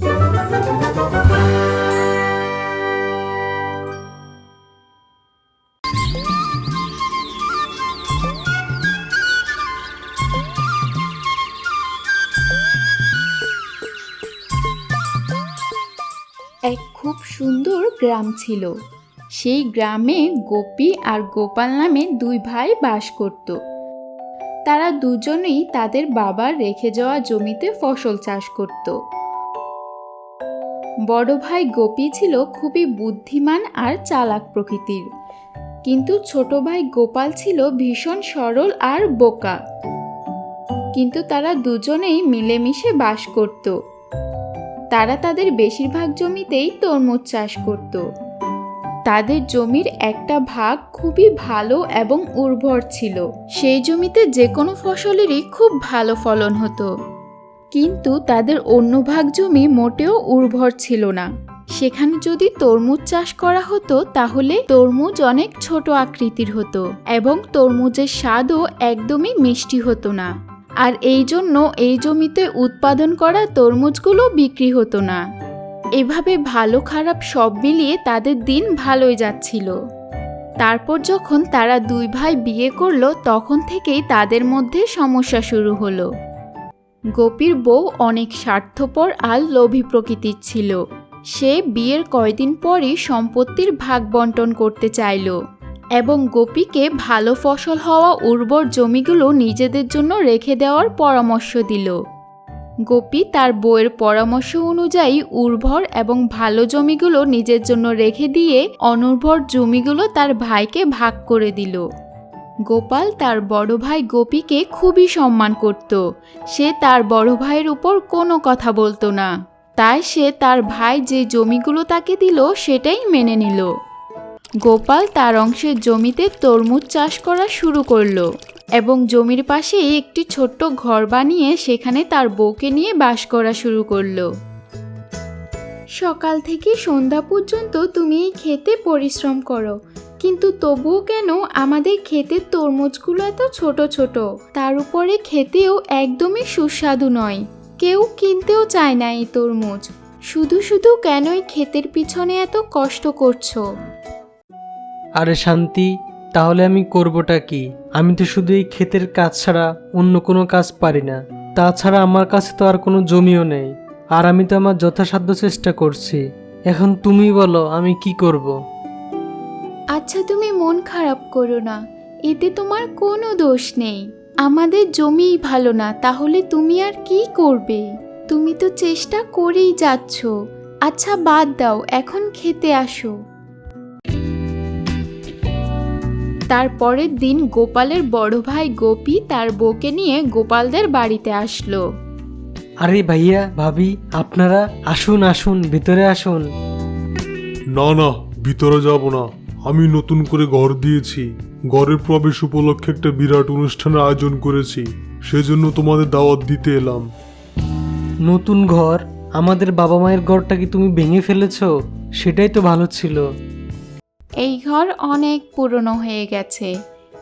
এক খুব সুন্দর গ্রাম ছিল। সেই গ্রামে গোপী আর গোপাল নামে দুই ভাই বাস করত। তারা দুজনেই তাদের বাবার রেখে যাওয়া জমিতে ফসল চাষ করত। বড় ভাই গোপী ছিল খুবই বুদ্ধিমান আর চালাক প্রকৃতির। কিন্তু ছোট ভাই গোপাল ছিল ভীষণ সরল আর বোকা। কিন্তু তারা দুজনেই মিলেমিশে বাস করত। তারা তাদের বেশিরভাগ জমিতেই তরমুজ চাষ করত। তাদের জমির একটা ভাগ খুবই ভালো এবং উর্বর ছিল। সেই জমিতে যে কোনো ফসলেরই খুব ভালো ফলন হতো। কিন্তু তাদের অন্য ভাগ জমি মোটেও উর্বর ছিল না। সেখানে যদি তরমুজ চাষ করা হতো, তাহলে তরমুজ অনেক ছোট আকৃতির হতো এবং তরমুজের স্বাদও একদমই মিষ্টি হতো না। আর এই জন্য এই জমিতে উৎপাদন করা তরমুজগুলো বিক্রি হতো না। এভাবে ভালো খারাপ সব মিলিয়ে তাদের দিন ভালোই যাচ্ছিল। তারপর যখন তারা দুই ভাই বিয়ে করল, তখন থেকেই তাদের মধ্যে সমস্যা শুরু হলো। গোপীর বউ অনেক স্বার্থপর আর লোভী প্রকৃতির ছিল। সে বিয়ের কয়দিন পরই সম্পত্তির ভাগ বন্টন করতে চাইল এবং গোপীকে ভালো ফসল হওয়া উর্বর জমিগুলো নিজেদের জন্য রেখে দেওয়ার পরামর্শ দিল। গোপী তার বউয়ের পরামর্শ অনুযায়ী উর্বর এবং ভালো জমিগুলো নিজের জন্য রেখে দিয়ে অনুর্বর জমিগুলো তার ভাইকে ভাগ করে দিল। গোপাল তার বড় ভাই গোপীকে খুবই সম্মান করত। সে তার বড় ভাইয়ের উপর কোনো কথা বলতো না। তাই সে তার ভাই যে জমিগুলো তাকে দিল, সেটাই মেনে নিল। গোপাল তার অংশের জমিতে তরমুজ চাষ করা শুরু করল এবং জমির পাশেই একটি ছোট্ট ঘর বানিয়ে সেখানে তার বউকে নিয়ে বাস করা শুরু করল। সকাল থেকে সন্ধ্যা পর্যন্ত তুমি এই খেতে পরিশ্রম করো। কিন্তু তবুও কেন আমাদের ক্ষেতের তরমুজগুলো এত ছোট ছোট? তার উপরে খেতেও একদমই সুস্বাদু নয়। কেউ কিনতেও চায় না এই তরমুজ। শুধু শুধু কেনই ক্ষেতের পিছনে এত কষ্ট করছ? আরে শান্তি, তাহলে আমি করবোটা কি? আমি তো শুধু এই ক্ষেতের কাজ ছাড়া অন্য কোনো কাজ পারি না। তাছাড়া আমার কাছে তো আর কোনো জমিও নেই। আর আমি তো আমার যথাসাধ্য চেষ্টা করছি। এখন তুমি বলো, আমি কি করব। আচ্ছা তুমি মন খারাপ করো না। এতে তোমার কোনো দোষ নেই। আমাদের জমিই ভালো না তাহলে তুমি আর কি করবে? তুমি তো চেষ্টা করেই যাচ্ছ। আচ্ছা বাদ দাও এখন খেতে আসো। তার পরের দিন গোপালের বড় ভাই গোপী তার বউকে নিয়ে গোপালদের বাড়িতে আসলো। আরে ভাইয়া ভাবি আপনারা আসুন আসুন ভিতরে আসুন। না না ভিতরে যাব না। আমি নতুন করে ঘর দিয়েছি। ঘরের প্রবেশ উপলক্ষে একটা বিরাট অনুষ্ঠানের আয়োজন করেছি। সেজন্য তোমাদের দাওয়াত দিতে এলাম। নতুন ঘর? আমাদের বাবা মায়ের ঘরটা কি তুমি ভেঙে ফেলেছো? সেটাই তো ভালো ছিল। এই ঘর অনেক পুরনো হয়ে গেছে।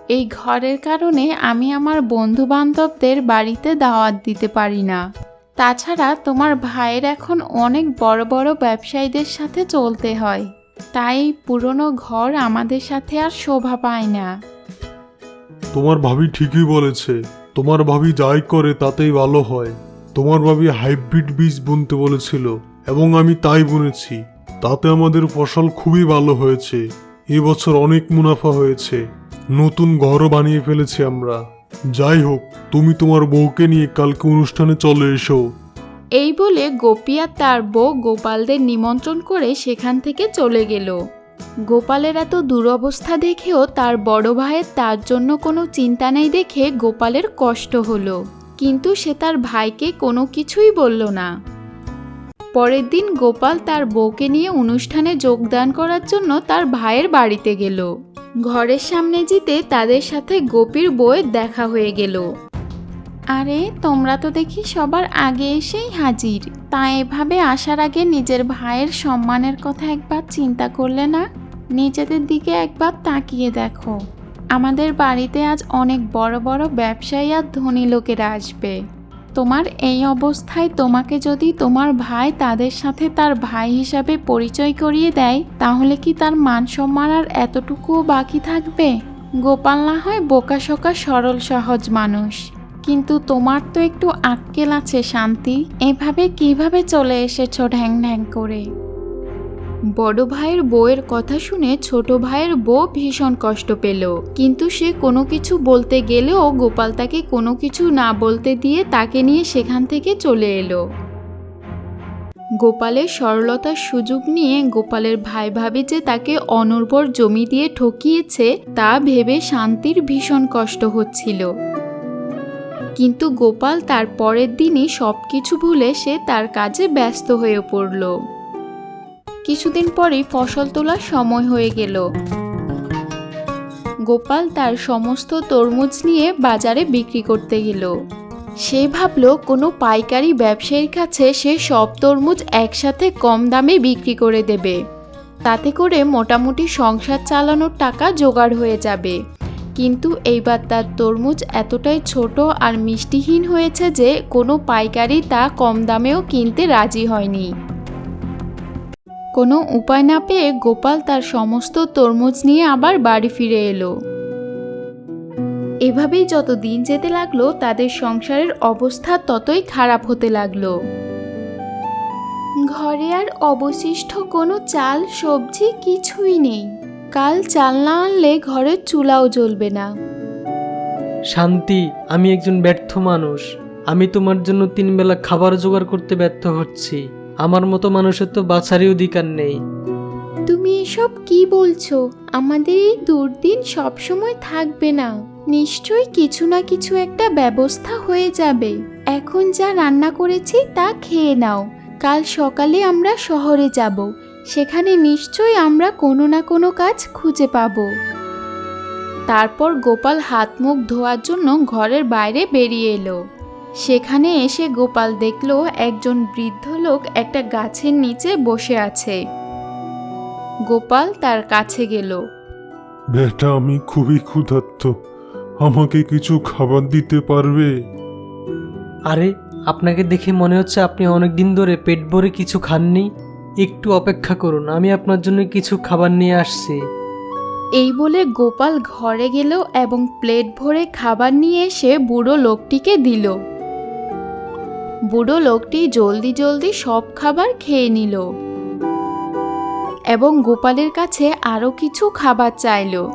এই ঘরের কারণে আমি আমার বন্ধু বান্ধবদের বাড়িতে দাওয়াত দিতে পারি না। তাছাড়া তোমার ভাইয়ের এখন অনেক বড় বড় ব্যবসায়ীদের সাথে চলতে হয়। তাই পুরনো ঘর আমাদের সাথে আর শোভা পায় না। তোমার ভাবি ঠিকই বলেছে। তোমার ভাবি যাই করে তাতেই ভালো হয়। তোমার ভাবি হাইব্রিড বীজ বুনতে বলেছিল এবং আমি তাই বুনেছি। তাতে আমাদের ফসল খুবই ভালো হয়েছে। এবছর অনেক মুনাফা হয়েছে। নতুন ঘরও বানিয়ে ফেলেছি আমরা। যাই হোক, তুমি তোমার বউকে নিয়ে কালকে অনুষ্ঠানে চলে এসো। এই বলে গোপী আর তার বউ গোপালদের নিমন্ত্রণ করে সেখান থেকে চলে গেল। গোপালের এত দুরবস্থা দেখেও তার বড় ভাইয়ের তার জন্য কোনো চিন্তা নেই দেখে গোপালের কষ্ট হলো। কিন্তু সে তার ভাইকে কোনো কিছুই বলল না। পরের দিন গোপাল তার বউকে নিয়ে অনুষ্ঠানে যোগদান করার জন্য তার ভাইয়ের বাড়িতে গেল। ঘরের সামনে জিতে তাদের সাথে গোপীর বউয়ের দেখা হয়ে গেল। আরে, তোমরা তো দেখি সবার আগে এসেই হাজির। তা এভাবে আসার আগে নিজের ভাইয়ের সম্মানের কথা একবার চিন্তা করলে না? নিজেদের দিকে একবার তাকিয়ে দেখো। আমাদের বাড়িতে আজ অনেক বড় বড় ব্যবসায়ী আর ধনী লোকেরা আসবে। তোমার এই অবস্থায় তোমাকে যদি তোমার ভাই তাদের সাথে তার ভাই হিসাবে পরিচয় করিয়ে দেয়, তাহলে কি তার মান সম্মান আর এতটুকুও বাকি থাকবে? গোপাল না হয় বোকাশোকা সরল সহজ মানুষ। কিন্তু তোমার তো একটু আক্কেল আছে, শান্তি। এভাবে কীভাবে চলে এসেছ ঢ্যাং ঢ্যাং করে? বড় ভাইয়ের বউয়ের কথা শুনে ছোট ভাইয়ের বউ ভীষণ কষ্ট পেল। কিন্তু সে কোনো কিছু বলতে গেলেও গোপাল তাকে কোনো কিছু না বলতে দিয়ে তাকে নিয়ে সেখান থেকে চলে এলো। গোপালের সরলতার সুযোগ নিয়ে গোপালের ভাই ভাবি যে তাকে অনুর্বর জমি দিয়ে ঠকিয়েছে, তা ভেবে শান্তির ভীষণ কষ্ট হচ্ছিল। কিন্তু গোপাল তার পরের দিনই সব কিছু ভুলে সে তার কাজে ব্যস্ত হয়ে পড়ল। কিছুদিন পরেই ফসল তোলার সময় হয়ে গেল। গোপাল তার সমস্ত তরমুজ নিয়ে বাজারে বিক্রি করতে গেল। সে ভাবল, কোনো পাইকারি ব্যবসায়ীর কাছে সে সব তরমুজ একসাথে কম দামে বিক্রি করে দেবে। তাতে করে মোটামুটি সংসার চালানোর টাকা জোগাড় হয়ে যাবে। কিন্তু এইবার তার তরমুজ এতটাই ছোট আর মিষ্টিহীন হয়েছে যে কোনো পাইকারি তা কম দামেও কিনতে রাজি হয়নি। কোনো উপায় না পেয়ে গোপাল তার সমস্ত তরমুজ নিয়ে আবার বাড়ি ফিরে এলো। এভাবেই যত দিন যেতে লাগল, তাদের সংসারের অবস্থা ততই খারাপ হতে লাগল। ঘরে আর অবশিষ্ট কোনো চাল, সবজি কিছুই নেই। কাল চাল না আনলে ঘরের চুলাও জ্বলবে না। শান্তি আমি একজন ব্যর্থ মানুষ। আমি তোমার জন্য তিনবেলা খাবার জোগাড় করতে ব্যর্থ হচ্ছি। আমার মতো মানুষের তো বাঁচারই অধিকার নেই। তুমি এসব কি বলছো? আমাদের এই দুর্দিন সবসময় থাকবে না। নিশ্চয়ই কিছু না কিছু একটা ব্যবস্থা হয়ে যাবে। এখন যা রান্না করেছি তা খেয়ে নাও। কাল সকালে আমরা শহরে যাব। সেখানে নিশ্চয়ই আমরা কোনো না কোনো কাজ খুঁজে পাবো। তারপর গোপাল হাত মুখ ধোয়ার জন্য ঘরের বাইরে বেরিয়ে এলো। সেখানে এসে গোপাল দেখল একজন বৃদ্ধ লোক একটা গাছের নিচে বসে আছে। গোপাল তার কাছে গেল। বেটা আমি খুবই ক্ষুধার্ত। আমাকে কিছু খাবার দিতে পারবে? আরে আপনাকে দেখে মনে হচ্ছে আপনি অনেক দিন ধরে পেট ভরে কিছু খাননি। একটু অপেক্ষা করুন আমি আপনার জন্য কিছু খাবার নিয়ে আসছি। এই বলে গোপাল ঘরে গেল এবং প্লেট ভরে খাবার নিয়ে এসে বুড়ো লোকটিকে দিল। বুড়ো লোকটি জলদি জলদি সব খাবার খেয়ে নিল এবং গোপালের কাছে আরও কিছু খাবার চাইলো।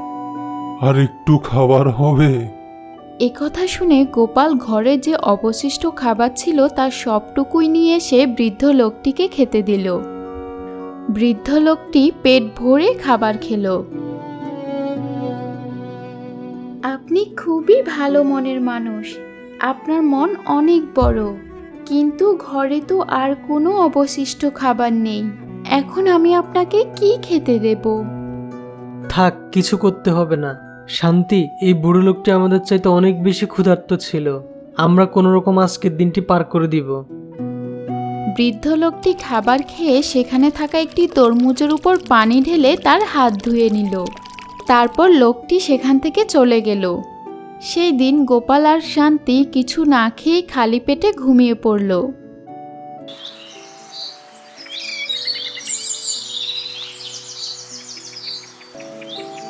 আর একটু খাবার হবে। একথা শুনে গোপাল ঘরে যে অবশিষ্ট খাবার ছিল তার সবটুকুই নিয়ে এসে বৃদ্ধ লোকটিকে খেতে দিল। বৃদ্ধ লোকটি পেট ভরে খাবার খেলো। আপনি খুবই ভালো মনের মানুষ। আপনার মন অনেক বড়। কিন্তু ঘরে তো আর কোনো অবশিষ্ট খাবার নেই। এখন আমি আপনাকে কি খেতে দেবো? থাক, কিছু করতে হবে না। শান্তি, এই বুড়ো লোকটি আমাদের চাইতে অনেক বেশি ক্ষুধার্ত ছিল। আমরা কোনো রকম আজকের দিনটি পার করে দিব। বৃদ্ধ লোকটি খাবার খেয়ে সেখানে থাকা একটি তরমুজের উপর পানি ঢেলে তার হাত ধুয়ে নিল। তারপর লোকটি সেখান থেকে চলে গেল। সেই দিন গোপাল আর শান্তি কিছু না খেয়ে খালি পেটে ঘুমিয়ে পড়ল।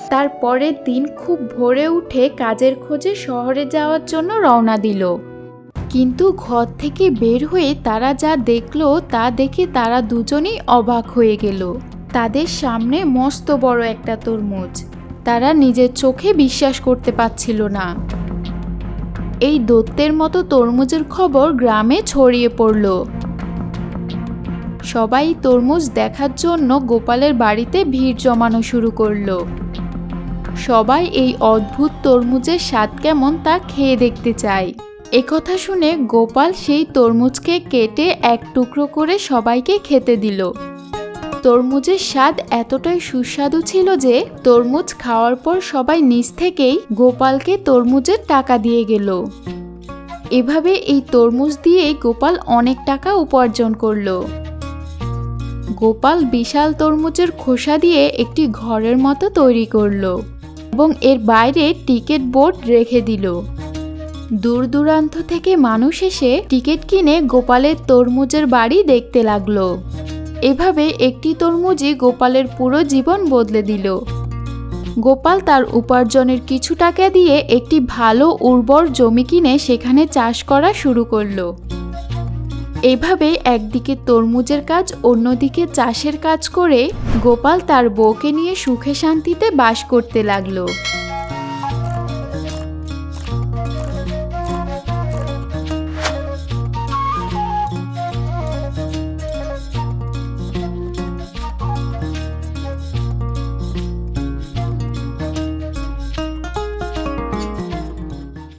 তার পরের দিন খুব ভোরে উঠে কাজের খোঁজে শহরে যাওয়ার জন্য রওনা দিল। কিন্তু ঘর থেকে বের হয়ে তারা যা দেখল তা দেখে তারা দুজনেই অবাক হয়ে গেল। তাদের সামনে মস্ত বড় একটা তরমুজ। তারা নিজের চোখে বিশ্বাস করতে পারছিল না। এই দত্তের মতো তরমুজের খবর গ্রামে ছড়িয়ে পড়ল। সবাই তরমুজ দেখার জন্য গোপালের বাড়িতে ভিড় জমানো শুরু করল। সবাই এই অদ্ভুত তরমুজের স্বাদ কেমন তা খেয়ে দেখতে চায়। একথা শুনে গোপাল সেই তরমুজকে কেটে এক টুকরো করে সবাইকে খেতে দিল। তরমুজের স্বাদ এতটাই সুস্বাদু ছিল যে তরমুজ খাওয়ার পর সবাই নিজ থেকেই গোপালকে তরমুজের টাকা দিয়ে গেল। এভাবে এই তরমুজ দিয়ে গোপাল অনেক টাকা উপার্জন করল। গোপাল বিশাল তরমুজের খোসা দিয়ে একটি ঘরের মতো তৈরি করল এবং এর বাইরে টিকিট বোর্ড রেখে দিল। দূর দূরান্ত থেকে মানুষ এসে টিকিট কিনে গোপালের তরমুজের বাড়ি দেখতে লাগল। এভাবে একটি তরমুজই গোপালের পুরো জীবন বদলে দিল। গোপাল তার উপার্জনের কিছু টাকা দিয়ে একটি ভালো উর্বর জমি কিনে সেখানে চাষ করা শুরু করল। এভাবে একদিকে তরমুজের কাজ, অন্যদিকে চাষের কাজ করে গোপাল তার বউকে নিয়ে সুখে শান্তিতে বাস করতে লাগল।